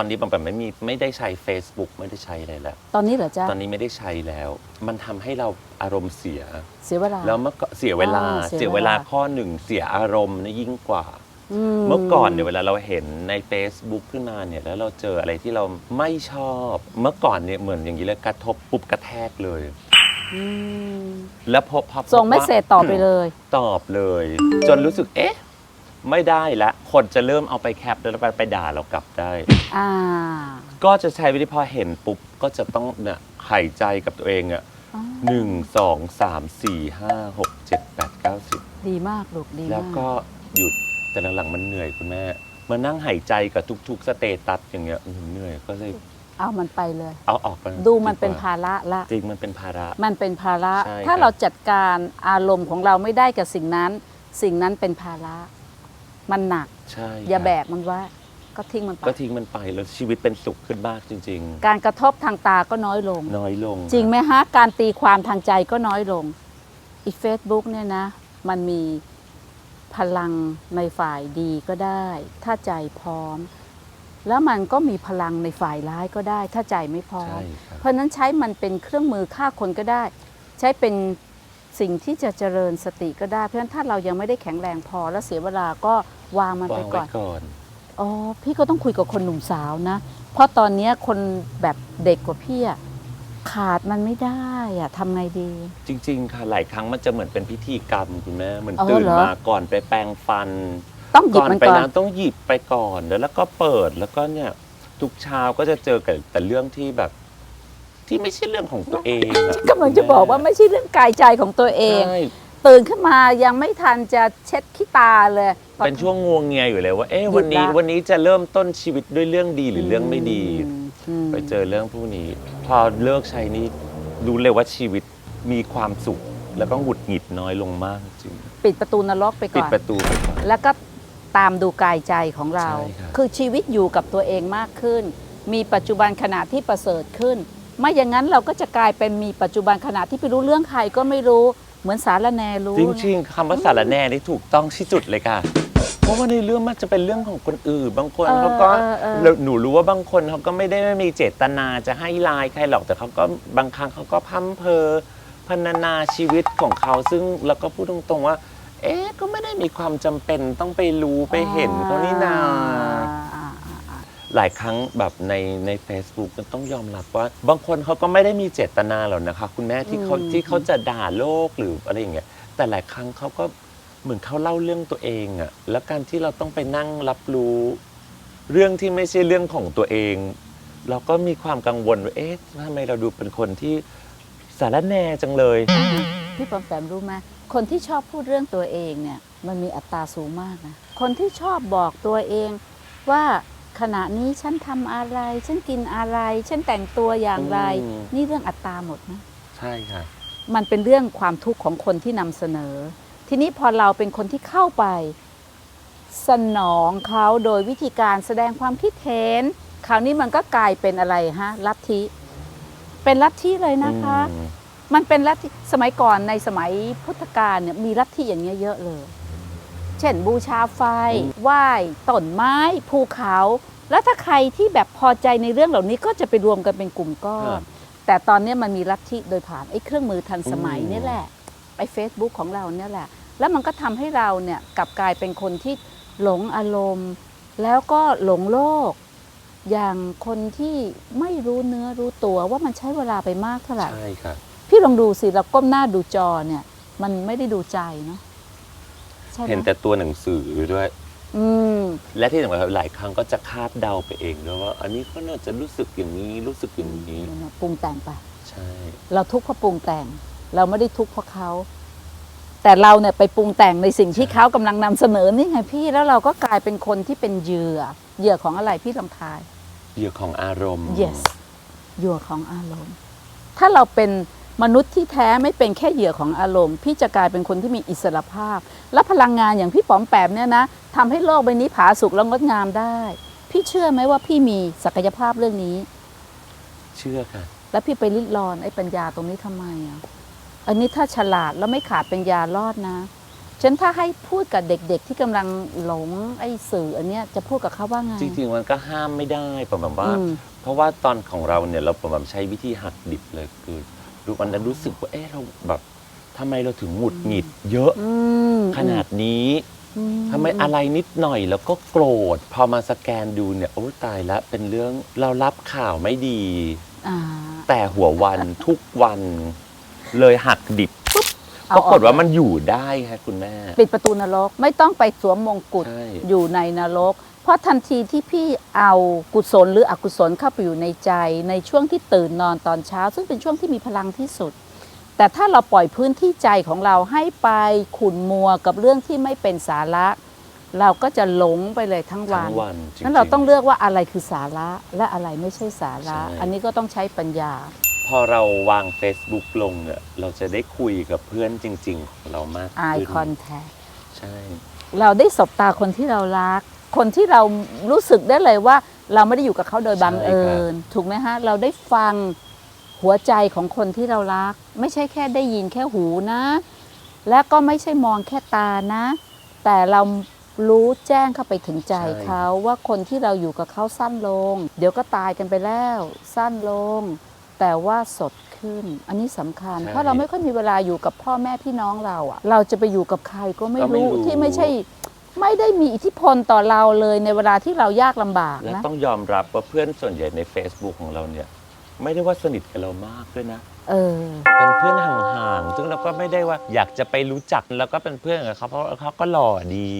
อนนี้แบบไม่มีไม่ได้ใช้ Facebook ไม่ได้ใช้อะไรแล้ว ตอนนี้เหรอจ๊ะตอนนี้ไม่ได้ใช้แล้ว มันทำให้เราอารมณ์เสีย เสียเวลา แล้วเมื่อก่อนเสียเวลา อ่าเสียเสียเวลาเวลาข้อหนึ่งเสียอารมณ์นะยิ่งกว่าอืมเมื่อก่อนเนี่ยเวลาเราเห็นใน Facebook ขึ้นมาเนี่ยแล้วเราเจออะไรที่เราไม่ชอบ เมื่อก่อนเนี่ยเหมือนอย่างนี้เลยกระทบปุ๊บกระแทกเลย อืมแล้วพอพอส่งเมสเซจตอบไปเลย ตอบเลย จนรู้สึกเอ๊ะ ไม่ได้ละคนจะเริ่มเอาไปแคปแล้วไปไปด่าเรากลับได้ อ่า ก็จะใช้วิธีพอเห็นปุ๊บก็จะต้องเนี่ยหายใจกับตัวเองอะอ๋อ หนึ่งสองสามสี่ห้าหกเจ็ดแปดเก้าสิบดีมากลูกดีแล้วมากก็หยุดแต่หลังๆมันเหนื่อยคุณแม่มานั่งหายใจกับทุกๆ สเตตัสอย่างเงี้ยอื้อหือเหนื่อยก็เลยเอามันไปเลย เอาออกไปดูมันเป็นดีกว่ภาระละ จริงมันเป็นภาระ มันเป็นภาระ ใช่ถ้าครับ เราจัดการอารมณ์ของเราไม่ได้กับสิ่งนั้น สิ่งนั้นเป็นภาระ มันหนัก ใช่อย่าครับแบกมันไว่าก็ทิ้งมันไปก็ทิ้งมันไปแล้วชีวิตเป็นสุขขึ้นมากจริง การกระทบทางตาก็น้อยลง ๆ น้อยลงจริงไหมฮะ การตีความทางใจก็น้อยลงอีเฟซบุ๊กเนี่ยนะ มันมีพลังในฝ่ายดีก็ได้ ถ้าใจพร้อม แล้วมันก็มีพลังในฝ่ายร้ายก็ได้ ถ้าใจไม่พร้อม ใช่ครับเพราะฉะนั้นใช้มันเป็นเครื่องมือฆ่าคนก็ได้ ใช้เป็นสิ่งที่จะเจริญสติก็ได้ เพราะฉะนั้นถ้าเรายังไม่ได้แข็งแรงพอแล้วเสียเวลาก็ วางมันไปวางก่ไว้อน ก่อน อ๋อ พี่ก็ต้องคุยกับคนหนุ่มสาวนะ เพราะตอนเนี้ยคนแบบเด็กกว่าพี่อะขาดมันไม่ได้อะทำไงดี จริง ๆ ค่ะหลายครั้งมันจะเหมือนเป็นพิธีกรรมคุณแม่เหมือนอ๋อตื่นเหรอ มาก่อนไปแปรงฟัน ต้องหยิบก่อนมันไปก่อนล้างต้องหยิบไปก่อนแล้วแล้วก็เปิดแล้วก็เนี่ย ทุกเช้าก็จะเจอกับแต่เรื่องที่แบบ ที่ไม่ใช่เรื่องของตัวเองอะกำลังจะบอกว่าไม่ใช่เรื่องกายใจของตัวเองใช่ ตื่นขึ้นมายังไม่ทันจะเช็ดขี้ตาเลย เป็นช่วงงวงเงียอยู่เลยว่า เอ๊ะหยุดวันนี้ละ วันนี้จะเริ่มต้นชีวิตด้วยเรื่องดีหรือเรื่องไม่ดีอืมอืมไปเจอเรื่องพวกนี้ พอเลิกใช้นี่รู้เลยว่าชีวิตมีความสุข แล้วก็หงุดหงิดน้อยลงมากจริงปิดประตูนรกไปปิดก่อน ประตูไปก่อน แล้วก็ตามดูกายใจของเรา ใช่ครับ คือชีวิตอยู่กับตัวเองมากขึ้น มีปัจจุบันขณะที่ประเสริฐขึ้น ไม่อย่างนั้นเราก็จะกลายเป็นมีปัจจุบันขณะที่ไปรู้เรื่องใครก็ไม่รู้ เหมือนสารแนรู้จริงๆคำว่าสารแหน่นี่ถูกต้องที่สุดเลยค่ะ เพราะว่าในเรื่องมันจะเป็นเรื่องของคนอื่น บางคนเออเขาก็เออเออแล้วหนูรู้ว่าบางคนเขาก็ไม่ได้มีเจตนาจะให้ลายใครหรอกแต่เขาก็บางครั้งเขาก็พัมเพอพรรณนาชีวิตของเขาซึ่งแล้วก็พูดตรงๆว่า เอ๊ะก็ไม่ได้มีความจำเป็นต้องไปรู้ไปเห็นเขานี่นาอ่าอ่าอ่า หลายครั้งแบบในใน Facebook มันต้องยอมรับว่า บางคนเขาก็ไม่ได้มีเจตนาหรอกนะคะ คุณแม่ที่เขาอืมที่เขาจะด่าโลกหรืออะไรอย่างเงี้ยแต่หลายครั้งเขาก็เหมือนเขาเล่าเรื่องตัวเองอะแล้วการที่เราต้องไปนั่งรับรู้ เรื่องที่ไม่ใช่เรื่องของตัวเอง เราก็มีความกังวลว่าเอ๊ะทำไมเราดูเป็นคนที่สารแหน่จังเลยพี่ปอมแปมรู้ไหมคนที่ชอบพูดเรื่องตัวเองเนี่ยมันมีอัตราสูงมากนะคนที่ชอบบอกตัวเองว่า ขณะนี้ฉันทำอะไร ฉันกินอะไร ฉันแต่งตัวอย่างไร อืม นี่เรื่องอัตราหมดนะ ใช่ค่ะ มันเป็นเรื่องความทุกข์ของคนที่นำเสนอ ทีนี้พอเราเป็นคนที่เข้าไป สนองเขาโดยวิธีการแสดงความคิดเห็นคราวนี้มันก็กลายเป็นอะไรฮะลัทธิ เป็นลัทธิเลยนะคะ อืมมันเป็นลัทธิสมัยก่อนในสมัยพุทธกาลเนี่ยมีลัทธิอย่างเงี้ยเยอะเลย เช่นบูชาไฟไหว้ต้นไม้ภูเขา แล้วถ้าใครที่แบบพอใจในเรื่องเหล่านี้ก็จะไปรวมกันเป็นกลุ่มก้อครันบแต่ตอนเนี้ยมันมีลัทธิโดยผ่านไอ้เครื่องมือทันสมัยอืมเนี่ยแหละไอ้ Facebook ของเราเนี่ยแหละ แล้วมันก็ทำให้เราเนี่ยกลับกลายเป็นคนที่หลงอารมณ์ แล้วก็หลงโลก อย่างคนที่ไม่รู้เนื้อรู้ตัวว่ามันใช้เวลาไปมากเท่าไหร่ใช่ค่ะพี่ลองดูสิเราก้มหน้าดูจอเนี่ย มันไม่ได้ดูใจเนาะ ใช่ไหมเห็นแต่ตัวหนังสือด้วย อืม และที่สำคัญหลายครั้งก็จะคาดเดาไปเองด้วยว่า อันนี้ก็น่าจะรู้สึกอย่างนี้รู้สึกอย่างนี้ปรุงแต่งไป ใช่ เราทุกข์เพราะปรุงแต่ง เราไม่ได้ทุกข์เพราะเขา แต่เราเนี่ยไปปรุงแต่งในสิ่งที่เขากำลังนำเสนอนี่ไงพี่แล้วเราก็กลายเป็นคนที่เป็นเหยื่อ เหยื่อของอะไรพี่ลองทายเหยื่อของอารมณ์ yes เหยื่อของอารมณ์ ถ้าเราเป็น มนุษย์ที่แท้ไม่เป็นแค่เหยื่อของอารมณ์ พี่จะกลายเป็นคนที่มีอิสรภาพ และพลังงานอย่างพี่ป๋อมแปมเนี่ยนะทำให้โลกใบนี้ผาสุกและงดงามได้ พี่เชื่อไหมว่าพี่มีศักยภาพเรื่องนี้ เชื่อค่ะ แล้วพี่ไปริดรอนไอ้ปัญญาตรงนี้ทำไมอะอันนี้ถ้าฉลาดแล้วไม่ขาดปัญญารอดนะฉันถ้าให้พูดกับเด็กๆ ที่กำลังหลงไอ้สื่ออันเนี้ยจะพูดกับเขาว่าไงจริงๆมันก็ห้ามไม่ได้ประมาณว่าอืมเพราะว่าตอนของเราเนี่ยเราประมาณใช้วิธีหักดิบเลยคือดู วันนั้นรู้สึกว่าเอ๊ะเราแบบทำไมเราถึงหงุดหงิด เยอะอืมขนาดนี้อืทำไมอะไรนิดหน่อยแล้วก็โกรธ พอมาสแกนดูเนี่ยโอ้ตายละเป็นเรื่องเรารับข่าวไม่ดี อ่าแต่หัววัน ทุกวัน เลยหักดิบปุ๊บเอาปรากฏออกว่ามันอยู่ได้ค่ะคุณแม่ ปิดประตูนรก ไม่ต้องไปสวมมงกุฎใช่ อยู่ในนรกเพราะทันทีที่พี่เอากุศลหรืออกุศลเข้าไปอยู่ในใจ ในช่วงที่ตื่นนอนตอนเช้า ซึ่งเป็นช่วงที่มีพลังที่สุด แต่ถ้าเราปล่อยพื้นที่ใจของเราให้ไปขุ่นมัวกับเรื่องที่ไม่เป็นสาระ เราก็จะหลงไปเลยทั้งวัทั้นงวันจริงๆ นั้นเราต้องเลือกว่าอะไรคือสาระและอะไรไม่ใช่สาระ ใช่ อันนี้ก็ต้องใช้ปัญญา พอเราวาง Facebook ลงเนี่ยเราจะได้คุยกับเพื่อนจริง ๆ ของเรามาก eye ขึ้น contact ใช่ เราได้สบตาคนที่เรารัก คนที่เรารู้สึกได้เลยว่า เราไม่ได้อยู่กับเขาโดยบังเอิญถูกไหมฮะเราได้ฟังหัวใจของคนที่เรารัก ไม่ใช่แค่ได้ยินแค่หูนะ และก็ไม่ใช่มองแค่ตานะ แต่เรารู้แจ้งเข้าไปถึงใจเขาว่าคนที่เราอยู่กับเขาสั้นลง เดี๋ยวก็ตายกันไปแล้ว สั้นลง แต่ว่าสดขึ้น อันนี้สำคัญ เพราะเราไม่ค่อยมีเวลาอยู่กับพ่อแม่พี่น้องเราอะเราจะไปอยู่กับใครก็ไม่รู้ที่ไม่ใช่ ไม่ได้มีอิทธิพลต่อเราเลยในเวลาที่เรายากลำบากและนะต้องยอมรับว่าเพื่อนส่วนใหญ่ใน Facebook ของเราเนี่ย ไม่ได้ว่าสนิทกับเรามากด้วยนะ เออ เป็นเพื่อนห่างๆ ซึ่งเราก็ไม่ได้ว่าอยากจะไปรู้จักแล้วก็เป็นเพื่อนกับเขาเพราะเขาก็หล่อดี